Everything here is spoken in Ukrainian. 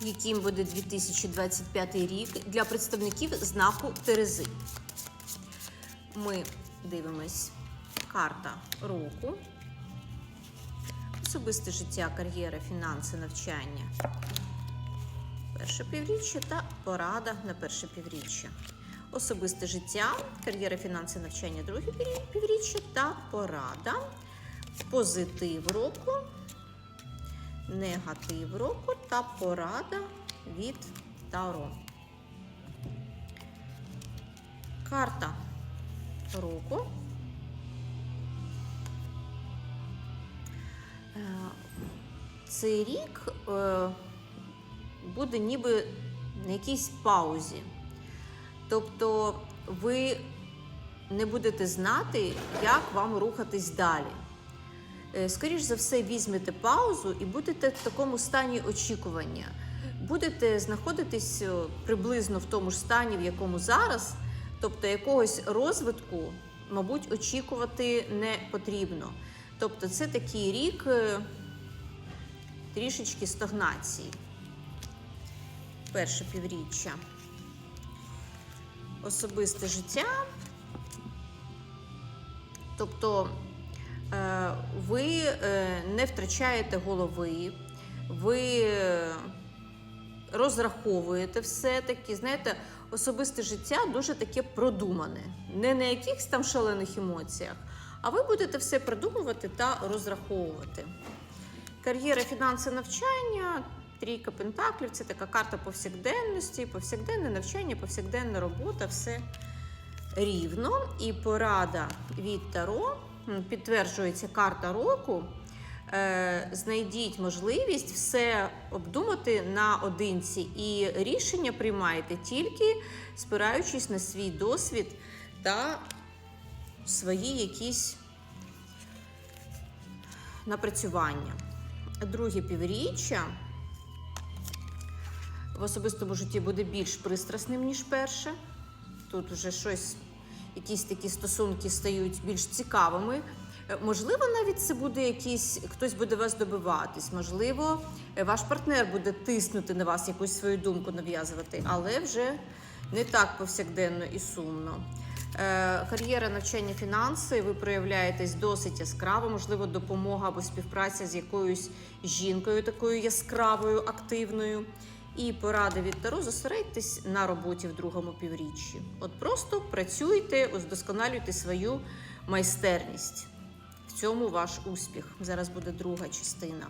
яким буде 2025 рік для представників знаку Терези. Ми дивимось карта року, особисте життя, кар'єра, фінанси, навчання. Перше півріччя та порада на перше півріччя. Особисте життя, кар'єра, фінанси, навчання, друге півріччя та порада. Позитив року, негатив року та порада від Таро. Карта року. Е, Цей рік е, буде ніби на якійсь паузі. Тобто ви не будете знати, як вам рухатись далі. Е, Скоріш за все, візьмете паузу і будете в такому стані очікування. Будете знаходитись е, приблизно в тому ж стані, в якому зараз, тобто якогось розвитку, мабуть, очікувати не потрібно. Тобто, це такий рік е, трішечки стагнації. Перше півріччя. Особисте життя. Тобто ви е, не втрачаєте голови, ви е, розраховуєте все-таки, знаєте, особисте життя дуже таке продумане. Не на якихось там шалених емоціях, а ви будете все продумувати та розраховувати. Кар'єра, фінанси, навчання, трійка пентаклів це така карта повсякденності, повсякденне навчання, повсякденна робота, все рівно. І порада від Таро підтверджується карта року. Е, Знайдіть можливість все обдумати наодинці, і рішення приймайте тільки спираючись на свій досвід та свої якісь напрацювання. Друге півріччя в особистому житті буде більш пристрасним, ніж перше. Тут вже щось, якісь такі стосунки стають більш цікавими. Е, Можливо, навіть це буде якийсь, хтось буде вас добиватись, можливо, е, ваш партнер буде тиснути на вас якусь свою думку нав'язувати, але вже не так повсякденно і сумно. Е, Кар'єра, навчання, фінанси, ви проявляєтесь досить яскраво, можливо, допомога або співпраця з якоюсь жінкою такою яскравою, активною. І поради від Таро зосередьтесь на роботі в другому півріччі. От просто працюйте, удосконалюйте свою майстерність. В цьому ваш успіх. Зараз буде друга частина.